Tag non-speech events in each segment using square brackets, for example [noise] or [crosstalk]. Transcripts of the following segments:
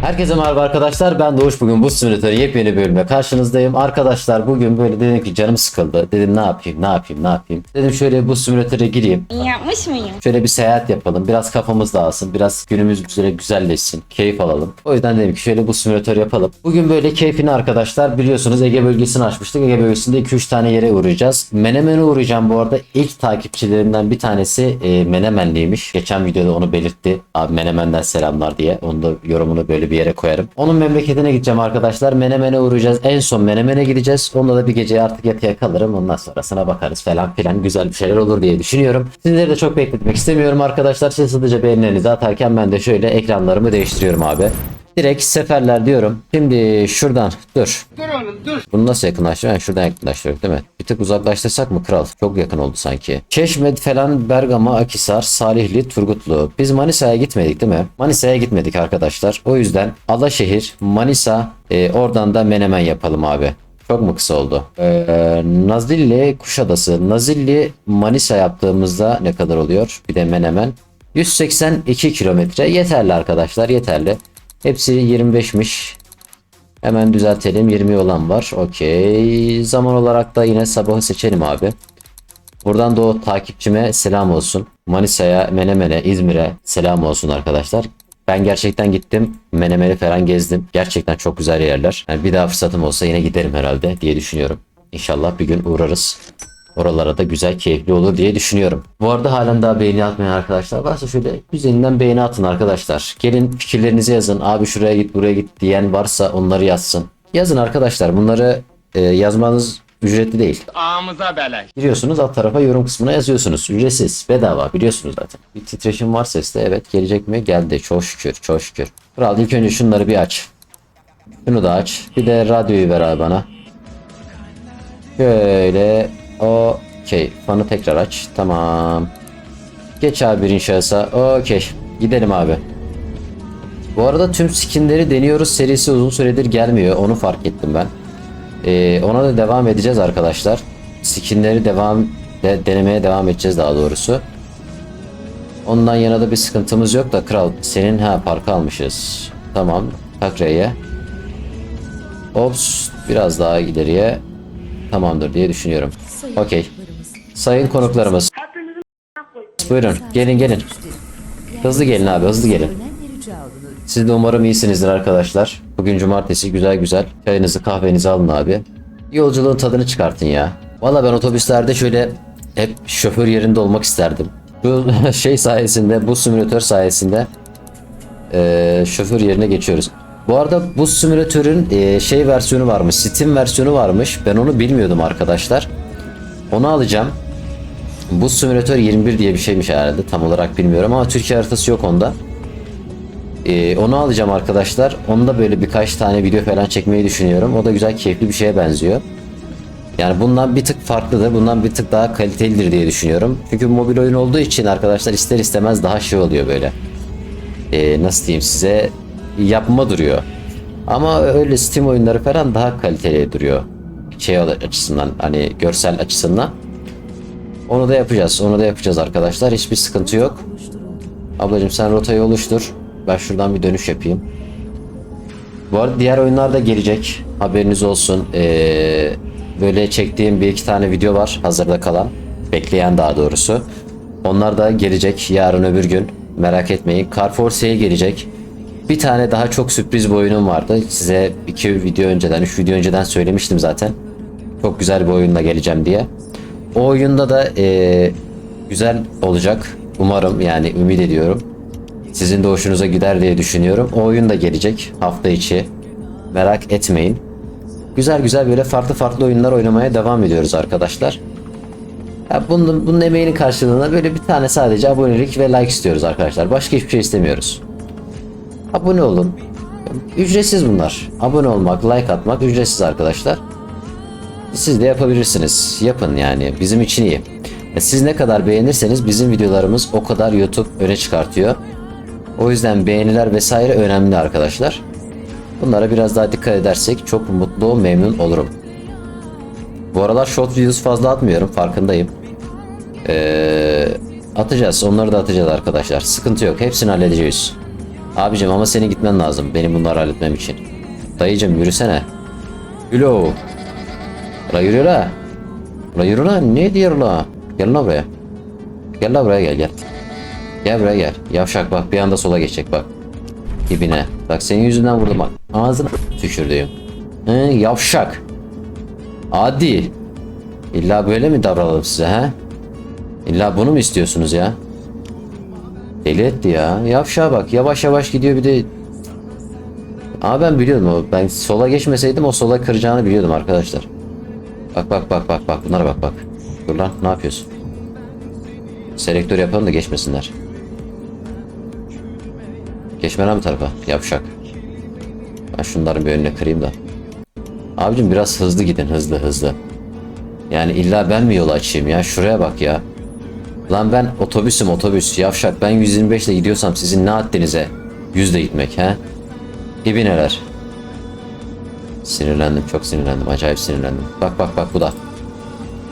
Herkese merhaba arkadaşlar. Ben Doğuş bugün bu simülatörü yepyeni bölümle karşınızdayım. Arkadaşlar bugün böyle dedim ki canım sıkıldı. Dedim ne yapayım ne yapayım ne yapayım. Dedim şöyle bu simülatöre gireyim. Yapmış mıyım? Şöyle bir seyahat yapalım. Biraz kafamız dağılsın. Biraz günümüz güzel güzelleşsin. Keyif alalım. O yüzden dedim ki şöyle bu simülatör yapalım. Bugün böyle keyfini arkadaşlar biliyorsunuz Ege bölgesini açmıştık. Ege bölgesinde 2-3 tane yere uğrayacağız. Menemen'e uğrayacağım bu arada. İlk takipçilerimden bir tanesi e, Menemenliymiş. Geçen videoda onu belirtti. Abi Menemen'den selamlar diye. Onu da yorumunu böyle bir yere koyarım. Onun memleketine gideceğim arkadaşlar. Menemen'e uğrayacağız. En son Menemen'e gideceğiz. Onunla da bir gece artık yatıya kalırım. Ondan sonrasına bakarız falan filan. Güzel bir şeyler olur diye düşünüyorum. Sizleri de çok bekletmek istemiyorum arkadaşlar. Siz hızlıca beğenilerinizi atarken ben de şöyle ekranlarımı değiştiriyorum abi. Direkt seferler diyorum. Şimdi şuradan dur. Dur oğlum dur. Bunu nasıl yakınlaştırıyor? Yani şuradan yakınlaştırıyor değil mi? Bir tık uzaklaştırsak mı kral? Çok yakın oldu sanki. Çeşme falan Bergama, Akisar, Salihli, Turgutlu. Biz Manisa'ya gitmedik değil mi? Manisa'ya gitmedik arkadaşlar. O yüzden Alaşehir, Manisa, e, oradan da Menemen yapalım abi. Çok mu kısa oldu? Ee, Nazilli, Kuşadası. Nazilli, Manisa yaptığımızda ne kadar oluyor? Bir de Menemen. 182 kilometre. Yeterli arkadaşlar yeterli. Hepsi 25'miş. Hemen düzeltelim. 20 olan var. Okey. Zaman olarak da yine sabahı seçelim abi. Buradan da o takipçime selam olsun. Manisa'ya, Menemen'e, İzmir'e selam olsun arkadaşlar. Ben gerçekten gittim. Menemen'i falan gezdim. Gerçekten çok güzel yerler. Yani bir daha fırsatım olsa yine giderim herhalde diye düşünüyorum. İnşallah bir gün uğrarız. Oralara da güzel, keyifli olur diye düşünüyorum. Bu arada halen daha beğeni atmayan arkadaşlar varsa şöyle güzelinden beğeni atın arkadaşlar. Gelin fikirlerinizi yazın. Abi şuraya git, buraya git diyen varsa onları yazsın. Yazın arkadaşlar. Bunları e, yazmanız ücretli değil. Ağımıza beleş. Giriyorsunuz alt tarafa yorum kısmına yazıyorsunuz. Ücretsiz, bedava biliyorsunuz zaten. Bir titreşim var seste. Evet gelecek mi? Geldi. Çok şükür, çok şükür. Kral ilk önce şunları bir aç. Şunu da aç. Bir de radyoyu ver abi bana. Şöyle. Okey. Fanı tekrar aç. Tamam. Geç abi birinci şahısa. Okey. Gidelim abi. Bu arada tüm skinleri deniyoruz serisi uzun süredir gelmiyor. Onu fark ettim ben. Ee, ona da devam edeceğiz arkadaşlar. Skinleri devam de, denemeye devam edeceğiz daha doğrusu. Ondan yana da bir sıkıntımız yok da kral senin ha parka almışız. Tamam. Tak R'ye. Ops biraz daha ileriye. Tamamdır diye düşünüyorum. Okey. Sayın konuklarımız. Buyurun gelin gelin. Hızlı gelin abi hızlı gelin. Siz de umarım iyisinizdir arkadaşlar. Bugün cumartesi güzel güzel çayınızı kahvenizi alın abi. Yolculuğun tadını çıkartın ya. Valla ben otobüslerde şöyle hep şoför yerinde olmak isterdim. Bu [laughs] şey sayesinde bu simülatör sayesinde eee, şoför yerine geçiyoruz. Bu arada bu simülatörün eee, şey versiyonu varmış Steam versiyonu varmış. Ben onu bilmiyordum arkadaşlar. Onu alacağım. Bu simülatör 21 diye bir şeymiş herhalde tam olarak bilmiyorum ama Türkiye haritası yok onda. Ee, onu alacağım arkadaşlar. Onda böyle birkaç tane video falan çekmeyi düşünüyorum. O da güzel keyifli bir şeye benziyor. Yani bundan bir tık farklıdır. Bundan bir tık daha kalitelidir diye düşünüyorum. Çünkü mobil oyun olduğu için arkadaşlar ister istemez daha şey oluyor böyle. Ee, nasıl diyeyim size yapma duruyor. Ama öyle Steam oyunları falan daha kaliteli duruyor. Şey açısından hani görsel açısından. Onu da yapacağız. Onu da yapacağız arkadaşlar. Hiçbir sıkıntı yok. Ablacığım sen rotayı oluştur. Ben şuradan bir dönüş yapayım. Bu arada diğer oyunlar da gelecek. Haberiniz olsun. Ee, böyle çektiğim bir iki tane video var hazırda kalan. Bekleyen daha doğrusu. Onlar da gelecek yarın öbür gün. Merak etmeyin. Car Force'ye gelecek. Bir tane daha çok sürpriz bir oyunum vardı. Size iki video önceden, üç video önceden söylemiştim zaten. Çok güzel bir oyunla geleceğim diye. O oyunda da ee, güzel olacak. Umarım yani ümit ediyorum. Sizin de hoşunuza gider diye düşünüyorum. O oyun da gelecek hafta içi. Merak etmeyin. Güzel güzel böyle farklı farklı oyunlar oynamaya devam ediyoruz arkadaşlar. Ya bunun, bunun emeğinin karşılığında böyle bir tane sadece abonelik ve like istiyoruz arkadaşlar. Başka hiçbir şey istemiyoruz. Abone olun. Ücretsiz bunlar. Abone olmak, like atmak ücretsiz arkadaşlar. Siz de yapabilirsiniz. Yapın yani. Bizim için iyi. Siz ne kadar beğenirseniz bizim videolarımız o kadar YouTube öne çıkartıyor. O yüzden beğeniler vesaire önemli arkadaşlar. Bunlara biraz daha dikkat edersek çok mutlu, memnun olurum. Bu aralar short videos fazla atmıyorum farkındayım. Ee, atacağız. Onları da atacağız arkadaşlar. Sıkıntı yok. Hepsini halledeceğiz. Abicim ama senin gitmen lazım benim bunları halletmem için. Dayıcım yürüsene. Yürü. La yürü la. La yürü la. Ne diyor la? Gel la buraya. Gel la buraya gel gel. Gel buraya gel. Yavşak bak bir anda sola geçecek bak. Dibine. Bak senin yüzünden vurdum bak. Ağzına tükürdüğüm. Hı, yavşak. Adi. İlla böyle mi davranalım size he? İlla bunu mu istiyorsunuz ya? Deli etti ya. Yavşağa bak yavaş yavaş gidiyor bir de. Ama ben biliyordum o. Ben sola geçmeseydim o sola kıracağını biliyordum arkadaşlar. Bak bak bak bak bak bunlara bak bak. Dur lan ne yapıyorsun? Selektör yapalım da geçmesinler. Geçme lan bu tarafa yavşak. Ben şunların bir önüne kırayım da. Abicim biraz hızlı gidin hızlı hızlı. Yani illa ben mi yolu açayım ya? Şuraya bak ya. Lan ben otobüsüm otobüs yavşak ben 125 ile gidiyorsam sizin ne haddinize 100 ile gitmek he? İbineler. Sinirlendim çok sinirlendim acayip sinirlendim. Bak bak bak bu da.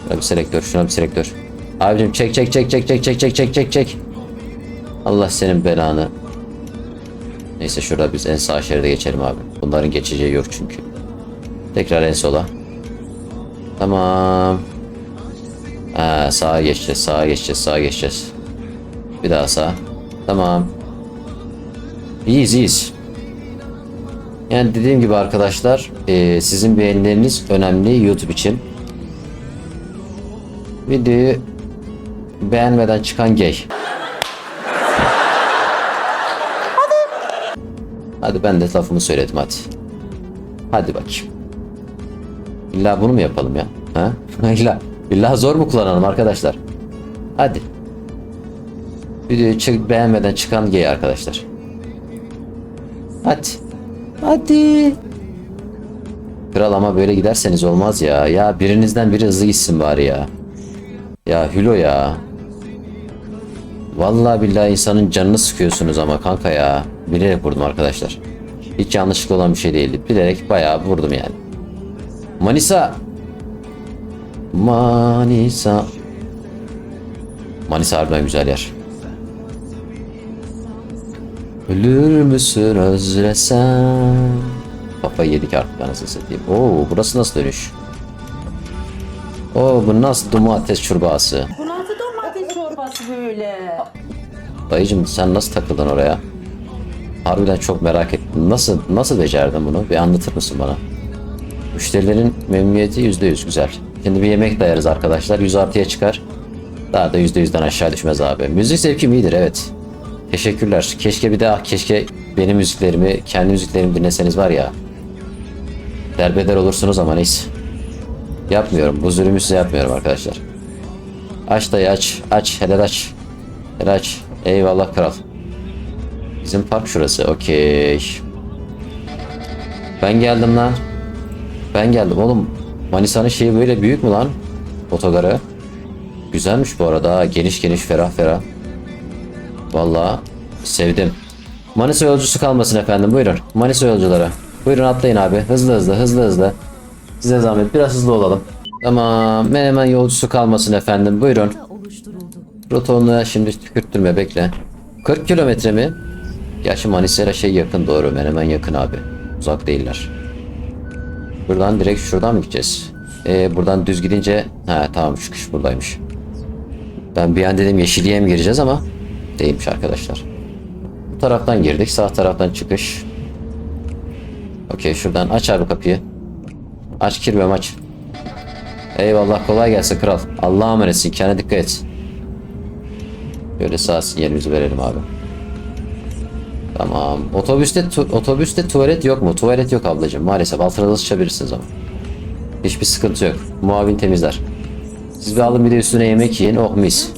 Şuna bir selektör şuna bir selektör. Abicim çek çek çek çek çek çek çek çek çek çek. Allah senin belanı. Neyse şurada biz en sağ şeride geçelim abi. Bunların geçeceği yok çünkü. Tekrar en sola. Tamam. Ha, sağa geçeceğiz, sağa geçeceğiz, sağa geçeceğiz. Bir daha sağ. Tamam. İyiyiz, iyiyiz. Yani dediğim gibi arkadaşlar, e, sizin beğenileriniz önemli YouTube için. Videoyu beğenmeden çıkan gay. Hadi ben de lafımı söyledim hadi. Hadi bakayım. İlla bunu mu yapalım ya? Ha? [laughs] İlla, illa zor mu kullanalım arkadaşlar? Hadi. Videoyu çık beğenmeden çıkan gay arkadaşlar. Hadi. Hadi. Kral ama böyle giderseniz olmaz ya. Ya birinizden biri hızlı gitsin bari ya. Ya Hülo ya. Vallahi billahi insanın canını sıkıyorsunuz ama kanka ya. Bilerek vurdum arkadaşlar. Hiç yanlışlıkla olan bir şey değildi. Bilerek bayağı vurdum yani. Manisa. Manisa. Manisa harbiden güzel yer. Ölür müsün özlesem? Kafayı yedik artık anasını satayım. Oo burası nasıl dönüş? Oo bu nasıl domates çorbası? Bu nasıl domates çorbası böyle? Dayıcım sen nasıl takıldın oraya? Harbiden çok merak ettim. Nasıl nasıl becerdin bunu? Bir anlatır mısın bana? Müşterilerin memnuniyeti %100 güzel. Şimdi bir yemek dayarız arkadaşlar. 100 artıya çıkar. Daha da %100'den aşağı düşmez abi. Müzik zevkim iyidir evet. Teşekkürler. Keşke bir daha keşke benim müziklerimi, kendi müziklerimi dinleseniz var ya. Derbeder olursunuz ama neyse. Yapmıyorum. Bu zulümü size yapmıyorum arkadaşlar. Aç dayı aç. Aç. Helal aç. Helal aç. Eyvallah kral. Bizim park şurası. Okey. Ben geldim lan. Ben geldim oğlum. Manisa'nın şeyi böyle büyük mü lan? Otogarı. Güzelmiş bu arada. Geniş geniş ferah ferah. Vallahi sevdim. Manisa yolcusu kalmasın efendim. Buyurun. Manisa yolcuları. Buyurun atlayın abi. Hızlı hızlı hızlı hızlı. Size zahmet biraz hızlı olalım. Tamam. Menemen yolcusu kalmasın efendim. Buyurun. Rotonluğa şimdi tükürttürme bekle. 40 kilometre mi? Gerçi Manisa'ya şey yakın doğru. Menemen yakın abi. Uzak değiller. Buradan direkt şuradan mı gideceğiz? Ee, buradan düz gidince... Ha tamam çıkış buradaymış. Ben bir an dedim yeşilliğe mi gireceğiz ama değilmiş arkadaşlar. Bu taraftan girdik. Sağ taraftan çıkış. Okey şuradan aç abi kapıyı. Aç kirmem aç. Eyvallah kolay gelsin kral. Allah'a emanetsin kendine dikkat et. Böyle sağ sinyalimizi verelim abi. Tamam. Otobüste tu- otobüste tuvalet yok mu? Tuvalet yok ablacığım. Maalesef altına sıçabilirsiniz ama. Hiçbir sıkıntı yok. Muavin temizler. Siz bir alın bir de üstüne yemek yiyin. Oh mis.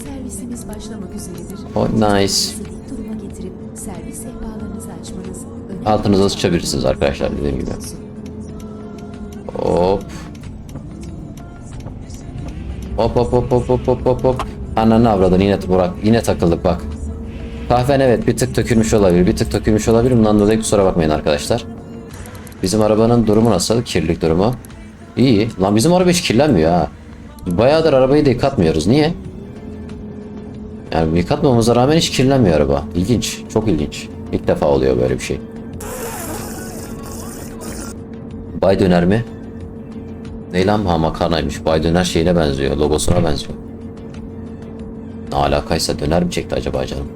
Oh nice. Altınıza sıçabilirsiniz arkadaşlar dediğim gibi. Hop. Hop hop hop hop hop hop hop hop. Ananı avradın yine Burak yine takıldık bak. Kahven evet bir tık dökülmüş olabilir. Bir tık dökülmüş olabilir. Bundan dolayı kusura bakmayın arkadaşlar. Bizim arabanın durumu nasıl? Kirlilik durumu. İyi. Lan bizim araba hiç kirlenmiyor ha. Bayağıdır arabayı da yıkatmıyoruz. Niye? Yani yıkatmamıza rağmen hiç kirlenmiyor araba. İlginç. Çok ilginç. İlk defa oluyor böyle bir şey. Bay döner mi? Ne lan ha makarnaymış. Bay döner şeyine benziyor. Logosuna benziyor. Ne alakaysa döner mi çekti acaba canım?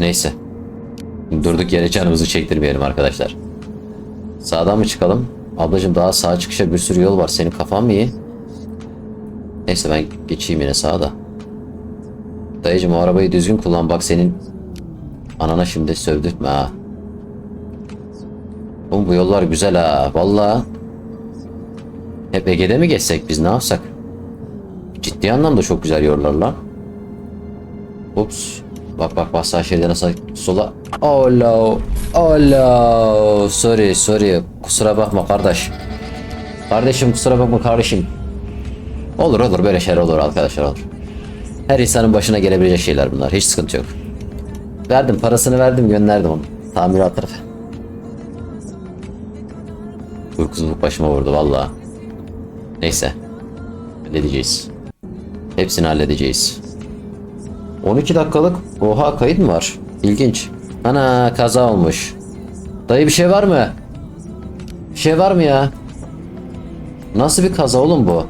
Neyse. Durduk yere canımızı çektirmeyelim arkadaşlar. Sağdan mı çıkalım? Ablacım daha sağa çıkışa bir sürü yol var. Senin kafan mı iyi? Neyse ben geçeyim yine sağda. Dayıcım o arabayı düzgün kullan. Bak senin anana şimdi sövdürtme ha. Oğlum bu yollar güzel ha. Valla. Hep Ege'de mi geçsek biz ne yapsak? Ciddi anlamda çok güzel yollar lan. Ups. Bak bak bak sağ şeride nasıl sola. Ola. Ola. Sorry sorry. Kusura bakma kardeş. Kardeşim kusura bakma kardeşim. Olur olur böyle şeyler olur arkadaşlar olur. Her insanın başına gelebilecek şeyler bunlar. Hiç sıkıntı yok. Verdim parasını verdim gönderdim onu. Tamirat tarafı. Uykusuzluk başıma vurdu valla. Neyse. Halledeceğiz. Hepsini halledeceğiz. 12 dakikalık oha kayıt mı var? İlginç. Ana kaza olmuş. Dayı bir şey var mı? Bir şey var mı ya? Nasıl bir kaza oğlum bu?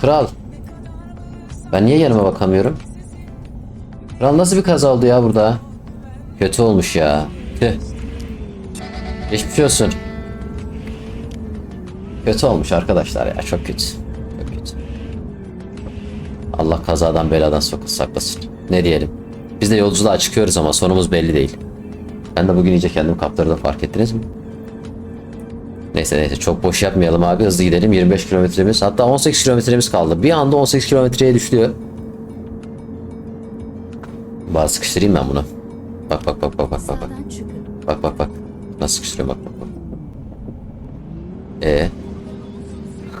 Kral. Ben niye yanıma bakamıyorum? Kral nasıl bir kaza oldu ya burada? Kötü olmuş ya. Tüh. Geçmiş olsun. Kötü olmuş arkadaşlar ya çok kötü. Çok kötü. Allah kazadan beladan sok- saklasın. Ne diyelim. Biz de yolculuğa çıkıyoruz ama sonumuz belli değil. Ben de bugün iyice kendim kaptırdım fark ettiniz mi? Neyse neyse çok boş yapmayalım abi hızlı gidelim 25 kilometremiz hatta 18 kilometremiz kaldı. Bir anda 18 kilometreye düştü. Bazı sıkıştırayım ben bunu. Bak bak bak bak bak bak bak. Bak bak bak. Nasıl sıkıştırıyorum bak bak bak. E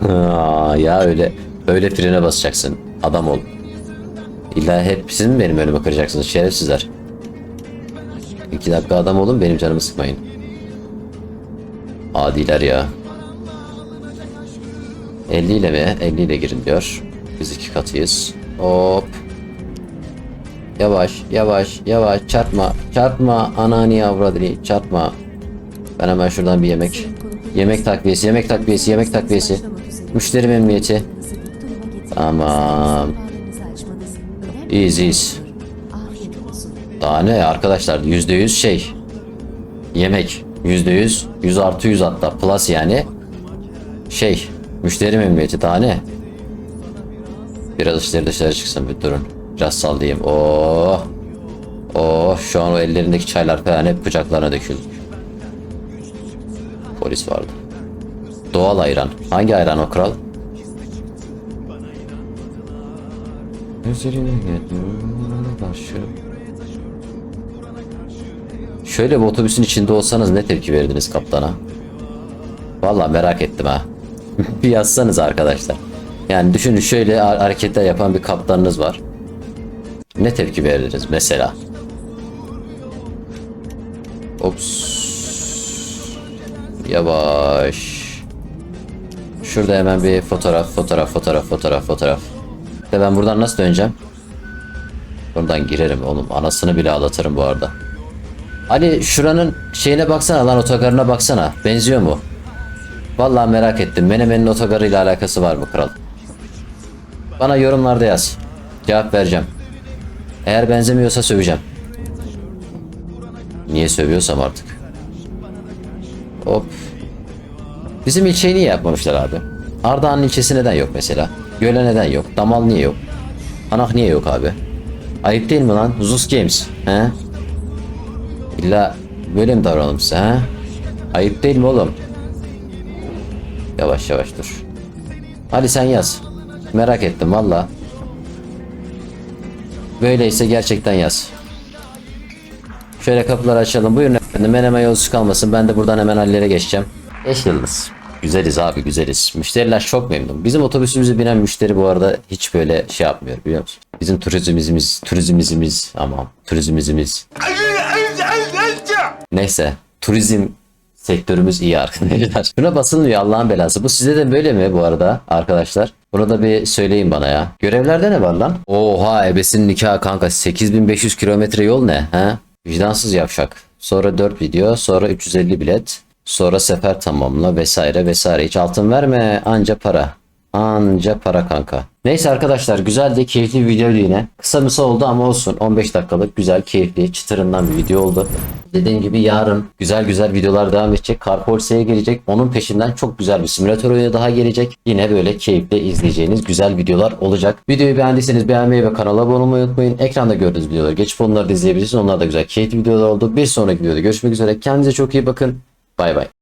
[laughs] ya öyle öyle frene basacaksın. Adam ol. İlla hep sizin mi benim önüme kıracaksınız şerefsizler. İki dakika adam olun benim canımı sıkmayın. Adiler ya. 50 ile mi? 50 ile girin diyor. Biz iki katıyız. Hop. Yavaş, yavaş, yavaş. Çarpma, çarpma. Anani avradını çarpma. Ben hemen şuradan bir yemek. Yemek takviyesi, yemek takviyesi, yemek takviyesi. Müşteri memnuniyeti. Tamam. İyiyiz, iyiyiz. Daha ne arkadaşlar yüzde yüz şey. Yemek. Yüzde yüz. Yüz artı yüz hatta. Plus yani. Şey. Müşteri memnuniyeti daha ne? Biraz dışarı dışarı çıksın bir durun. Biraz sallayayım. Oh. Oh şu an o ellerindeki çaylar falan hep bıçaklarına döküldü. Polis vardı. Doğal ayran. Hangi ayran o kral? Üzerine karşı. Şöyle bir otobüsün içinde olsanız ne tepki verdiniz kaptana? Vallahi merak ettim ha. [laughs] bir yazsanız arkadaşlar. Yani düşünün şöyle ha- hareketler yapan bir kaptanınız var. Ne tepki verirdiniz mesela? Ops. Yavaş. Şurada hemen bir fotoğraf, fotoğraf, fotoğraf, fotoğraf, fotoğraf. De ben buradan nasıl döneceğim? Buradan girerim oğlum. Anasını bile ağlatırım bu arada. Ali şuranın şeyine baksana lan otogarına baksana. Benziyor mu? Vallahi merak ettim. Menemen'in otogarıyla alakası var mı kral? Bana yorumlarda yaz. Cevap vereceğim. Eğer benzemiyorsa söveceğim. Niye sövüyorsam artık. Hop. Bizim ilçeyi niye yapmamışlar abi? Ardahan'ın ilçesi neden yok mesela? Göle neden yok? Damal niye yok? Anak niye yok abi? Ayıp değil mi lan? Zus Games. He? İlla böyle mi davranalım size he? Ayıp değil mi oğlum? Yavaş yavaş dur. Hadi sen yaz. Merak ettim valla. Böyleyse gerçekten yaz. Şöyle kapıları açalım. Buyurun efendim. Menemen yolcusu kalmasın. Ben de buradan hemen hallere geçeceğim. 5 yıldız. Güzeliz abi güzeliz. Müşteriler çok memnun. Bizim otobüsümüzü binen müşteri bu arada hiç böyle şey yapmıyor biliyor musun? Bizim turizmimiz, turizmimiz aman turizmimiz. Neyse turizm sektörümüz iyi arkadaşlar. [laughs] Şuna basılmıyor Allah'ın belası. Bu size de böyle mi bu arada arkadaşlar? Bunu da bir söyleyin bana ya. Görevlerde ne var lan? Oha ebesinin nikahı kanka 8500 kilometre yol ne? He? Vicdansız yavşak. Sonra 4 video, sonra 350 bilet, sonra sefer tamamla vesaire vesaire. Hiç altın verme anca para. Anca para kanka. Neyse arkadaşlar güzel de keyifli bir videoydu yine. Kısa mısa oldu ama olsun. 15 dakikalık güzel keyifli çıtırından bir video oldu. Dediğim gibi yarın güzel güzel videolar devam edecek. Carpolse'ye gelecek. Onun peşinden çok güzel bir simülatör oyunu daha gelecek. Yine böyle keyifli izleyeceğiniz güzel videolar olacak. Videoyu beğendiyseniz beğenmeyi ve kanala abone olmayı unutmayın. Ekranda gördüğünüz videoları geçip onları da izleyebilirsiniz. Onlar da güzel keyifli videolar oldu. Bir sonraki videoda görüşmek üzere. Kendinize çok iyi bakın. Bay bay.